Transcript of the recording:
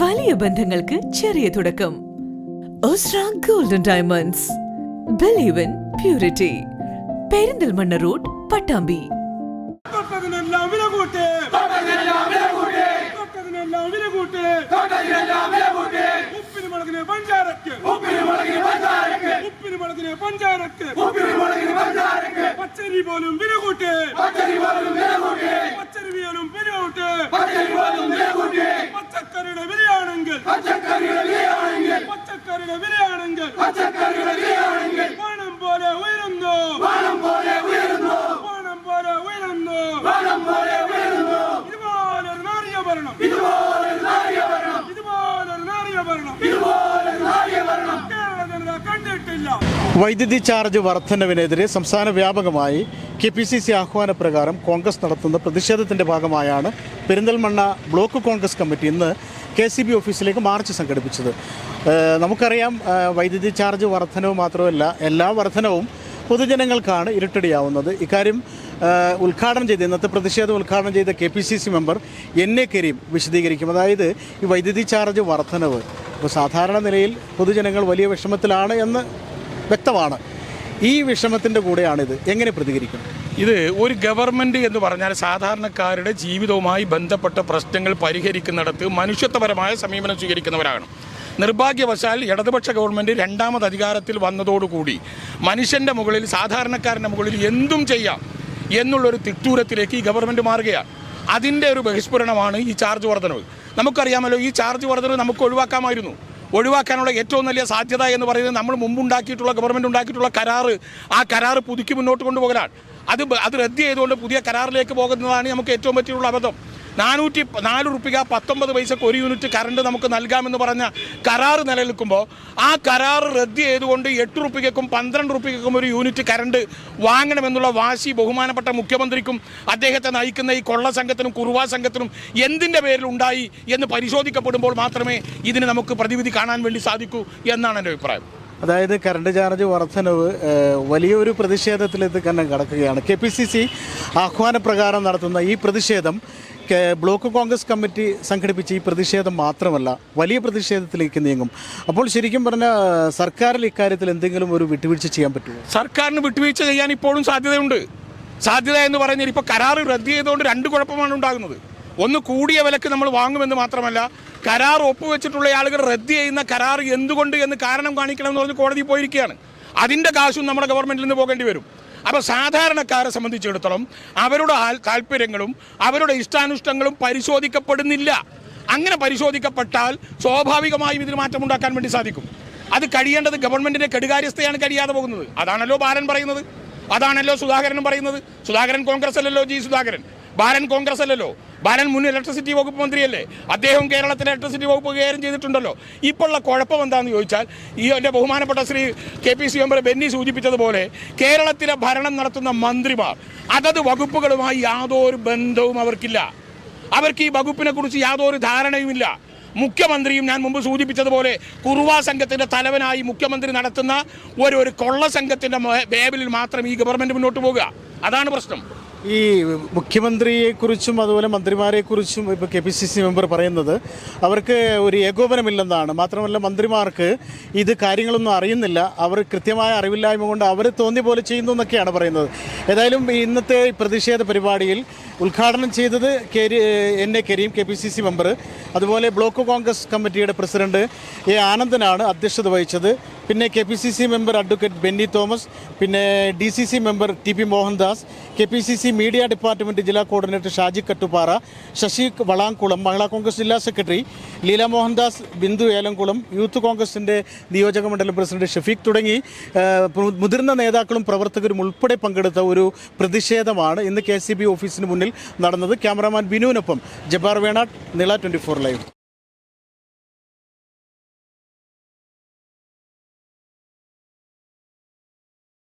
വലിയ ബന്ധങ്ങൾക്ക് ചെറിയ തുടക്കം. Osra golden diamonds believe in purity Perinthalmanna road Pattambi കൂട്ടി. തൊട്ടതിനെല്ലാം വില കൂട്ടി. പച്ചരി പോലും വില കൂട്ടി പച്ചരി പോലും വില കൂട്ടി പച്ചക്കറിയുടെ വിലയാണെങ്കിൽ പച്ചക്കറിയുടെ വിലയാണെങ്കിൽ പണം പോലെ ഉയരുന്നു പണം പോലെ ഉയരുന്നു നാറിയ നാറിയ ജനത കണ്ടിട്ടില്ല. വൈദ്യുതി ചാർജ് വർധനവിനെതിരെ സംസ്ഥാന വ്യാപകമായി കെ പി സി സി ആഹ്വാനപ്രകാരം കോൺഗ്രസ് നടത്തുന്ന പ്രതിഷേധത്തിന്റെ ഭാഗമായാണ് പെരിന്തൽമണ്ണ ബ്ലോക്ക് കോൺഗ്രസ് കമ്മിറ്റി ഇന്ന് കെ സി ബി ഓഫീസിലേക്ക് മാർച്ച് സംഘടിപ്പിച്ചത്. നമുക്കറിയാം വൈദ്യുതി ചാർജ് വർധനവ് മാത്രമല്ല എല്ലാ വർധനവും പൊതുജനങ്ങൾക്കാണ് ഇരുട്ടടിയാവുന്നത്. ഇക്കാര്യം ഉദ്ഘാടനം ചെയ്ത് ഇന്നത്തെ പ്രതിഷേധം ഉദ്ഘാടനം ചെയ്ത K P C C member N A Kareem വിശദീകരിക്കും. അതായത് ഈ വൈദ്യുതി ചാർജ് വർധനവ്. ഇപ്പോൾ സാധാരണ നിലയിൽ പൊതുജനങ്ങൾ വലിയ വിഷമത്തിലാണ് എന്ന് വ്യക്തമാണ്. ഈ വിഷമത്തിന്റെ കൂടെയാണിത്. എങ്ങനെ പ്രതികരിക്കും? ഇത് ഒരു ഗവൺമെന്റ് എന്ന് പറഞ്ഞാൽ സാധാരണക്കാരുടെ ജീവിതവുമായി ബന്ധപ്പെട്ട പ്രശ്നങ്ങൾ പരിഹരിക്കുന്നിടത്ത് മനുഷ്യത്വപരമായ സമീപനം സ്വീകരിക്കുന്നവരാണ് നിർഭാഗ്യവശാൽ ഇടതുപക്ഷ ഗവൺമെന്റ് രണ്ടാമത് അധികാരത്തിൽ വന്നതോടുകൂടി മനുഷ്യന്റെ മുകളിൽ സാധാരണക്കാരന്റെ മുകളിൽ എന്തും ചെയ്യാം. എന്നുള്ളൊരു തിട്ടൂരത്തിലേക്ക് ഈ ഗവൺമെന്റ് മാറുകയാണ്. അതിന്റെ ഒരു ബഹിഷ്ഫുരണമാണ് ഈ ചാർജ് വർധനവ്. നമുക്കറിയാമല്ലോ ഈ ചാർജ് വർധനവ് നമുക്ക് ഒഴിവാക്കാമായിരുന്നു. ഒഴിവാക്കാനുള്ള ഏറ്റവും വലിയ സാധ്യത എന്ന് പറയുന്നത് നമ്മൾ മുമ്പുണ്ടാക്കിയിട്ടുള്ള ഗവൺമെന്റ് ഉണ്ടാക്കിയിട്ടുള്ള കരാറ്. ആ കരാറ് പുതുക്കി മുന്നോട്ട് കൊണ്ടുപോകലാണ്. അത് അത് റദ്ദ് ചെയ്തുകൊണ്ട് പുതിയ കരാറിലേക്ക് പോകുന്നതാണ് നമുക്ക് ഏറ്റവും പറ്റിയുള്ള അബദ്ധം. നാനൂറ്റി നാല് റുപ്യ പത്തൊമ്പത് പൈസക്ക് ഒരു യൂണിറ്റ് കറണ്ട് നമുക്ക് നൽകാമെന്ന് പറഞ്ഞ കരാർ നിലനിൽക്കുമ്പോൾ ആ കരാർ റദ്ദ് ചെയ്തുകൊണ്ട് എട്ട് റുപ്യക്കും പന്ത്രണ്ട് റുപ്യക്കും ഒരു യൂണിറ്റ് കറണ്ട് വാങ്ങണമെന്നുള്ള വാശി ബഹുമാനപ്പെട്ട മുഖ്യമന്ത്രിക്കും അദ്ദേഹത്തെ നയിക്കുന്ന ഈ കൊള്ള സംഘത്തിനും കുറുവാ സംഘത്തിനും എന്തിന്റെ പേരിൽ ഉണ്ടായി എന്ന് പരിശോധിക്കപ്പെടുമ്പോൾ മാത്രമേ ഇതിന് നമുക്ക് പ്രതിവിധി കാണാൻ വേണ്ടി സാധിക്കൂ എന്നാണ് എന്റെ അഭിപ്രായം. അതായത് കറണ്ട് ചാർജ് വർധനവ് വലിയൊരു പ്രതിഷേധത്തിലേക്ക് തന്നെ കടക്കുകയാണ്. കെ പി സി സി ആഹ്വാനപ്രകാരം നടത്തുന്ന ഈ പ്രതിഷേധം ബ്ലോക്ക് കോൺഗ്രസ് കമ്മിറ്റി സംഘടിപ്പിച്ച ഈ പ്രതിഷേധം മാത്രമല്ല വലിയ പ്രതിഷേധത്തിലേക്ക് നീങ്ങും. അപ്പോൾ ശരിക്കും പറഞ്ഞാൽ സർക്കാരിൽ ഇക്കാര്യത്തിൽ എന്തെങ്കിലും ഒരു വിട്ടുവീഴ്ച ചെയ്യാൻ പറ്റുമോ? സർക്കാരിന് വിട്ടുവീഴ്ച ചെയ്യാൻ ഇപ്പോഴും സാധ്യതയുണ്ട്. സാധ്യത എന്ന് പറഞ്ഞാൽ ഇപ്പോൾ കരാർ റദ്ദ് ചെയ്തുകൊണ്ട് രണ്ട് കുഴപ്പമാണ് ഉണ്ടാകുന്നത്. ഒന്ന് കൂടിയ വിലക്ക് നമ്മൾ വാങ്ങുമെന്ന് മാത്രമല്ല കരാർ ഒപ്പുവെച്ചിട്ടുള്ള ആളുകൾ റദ്ദ് ചെയ്യുന്ന കരാർ എന്തുകൊണ്ട് എന്ന് കാരണം കാണിക്കണം എന്ന് പറഞ്ഞ് കോടതി പോയിരിക്കുകയാണ്. അതിന്റെ കാശും നമ്മുടെ ഗവൺമെന്റിൽ നിന്ന് പോകേണ്ടി വരും. അപ്പോൾ സാധാരണക്കാരെ സംബന്ധിച്ചിടത്തോളം അവരുടെ താല്പര്യങ്ങളും അവരുടെ ഇഷ്ടാനുഷ്ടങ്ങളും പരിശോധിക്കപ്പെടുന്നില്ല. അങ്ങനെ പരിശോധിക്കപ്പെട്ടാൽ സ്വാഭാവികമായും ഇതിന് മാറ്റമുണ്ടാക്കാൻ വേണ്ടി സാധിക്കും. അത് കഴിയേണ്ടത് ഗവൺമെന്റിന്റെ കെടുകാര്യസ്ഥയാണ് കഴിയാതെ പോകുന്നത്. അതാണല്ലോ ബാലൻ പറയുന്നത്. അതാണല്ലോ സുധാകരനും പറയുന്നത്. സുധാകരൻ കോൺഗ്രസ് അല്ലല്ലോ ജി സുധാകരൻ. ബാലൻ കോൺഗ്രസ് അല്ലല്ലോ. ബാലൻ മുൻ ഇലക്ട്രിസിറ്റി വകുപ്പ് മന്ത്രിയല്ലേ. അദ്ദേഹം കേരളത്തിലെ ഇലക്ട്രിസിറ്റി വകുപ്പ് കൈകാര്യം ചെയ്തിട്ടുണ്ടല്ലോ. ഇപ്പോൾ ഉള്ള കുഴപ്പം എന്താണെന്ന് ചോദിച്ചാൽ ഈ എന്റെ ബഹുമാനപ്പെട്ട Shri K P C member Benny സൂചിപ്പിച്ചതുപോലെ കേരളത്തിലെ ഭരണം നടത്തുന്ന മന്ത്രിമാർ അതത് വകുപ്പുകളുമായി യാതൊരു ബന്ധവും അവർക്കില്ല. അവർക്ക് ഈ വകുപ്പിനെ കുറിച്ച് യാതൊരു ധാരണയുമില്ല. മുഖ്യമന്ത്രിയും ഞാൻ മുമ്പ് സൂചിപ്പിച്ചതുപോലെ കുറുവ സംഘത്തിന്റെ തലവനായി മുഖ്യമന്ത്രി നടത്തുന്ന ഒരു ഒരു കൊള്ള സംഘത്തിന്റെ വേബിലിൽ മാത്രം ഈ ഗവൺമെന്റ് മുന്നോട്ട് പോകുക അതാണ് പ്രശ്നം. ഈ മുഖ്യമന്ത്രിയെക്കുറിച്ചും അതുപോലെ മന്ത്രിമാരെക്കുറിച്ചും ഇപ്പോൾ K P C C member പറയുന്നത് അവർക്ക് ഒരു ഏകോപനമില്ലെന്നാണ്. മാത്രമല്ല മന്ത്രിമാർക്ക് ഇത് കാര്യങ്ങളൊന്നും അറിയുന്നില്ല. അവർ കൃത്യമായ അറിവില്ലായ്മ കൊണ്ട് അവർ തോന്നിയ പോലെ ചെയ്യുന്നു എന്നൊക്കെയാണ് പറയുന്നത്. ഏതായാലും ഇന്നത്തെ പ്രതിഷേധ പരിപാടിയിൽ ഉദ്ഘാടനം ചെയ്തത് K N A Karim K P C C member. അതുപോലെ ബ്ലോക്ക് കോൺഗ്രസ് കമ്മിറ്റിയുടെ പ്രസിഡന്റ് എ ആനന്ദനാണ് അധ്യക്ഷത വഹിച്ചത്. പിന്നെ K P C C member advocate Benny Thomas പിന്നെ D C C member T P Mohandas K P C C media department ജില്ലാ coordinator Shaji Kattupara Sasi Valamkulam Mahila Congress ജില്ലാ secretary Leela Mohandas Bindu Elamkulam youth കോൺഗ്രസിന്റെ നിയോജകമണ്ഡലം പ്രസിഡന്റ് ഷഫീഖ് തുടങ്ങി മുതിർന്ന നേതാക്കളും പ്രവർത്തകരും ഉൾപ്പെടെ പങ്കെടുത്ത ഒരു പ്രതിഷേധമാണ് ഇന്ന് കെ സി ബി ഓഫീസിന് മുന്നിൽ നടന്നത്. Cameraman ബിനുവിനൊപ്പം Jabbar Venad Nila twenty four live.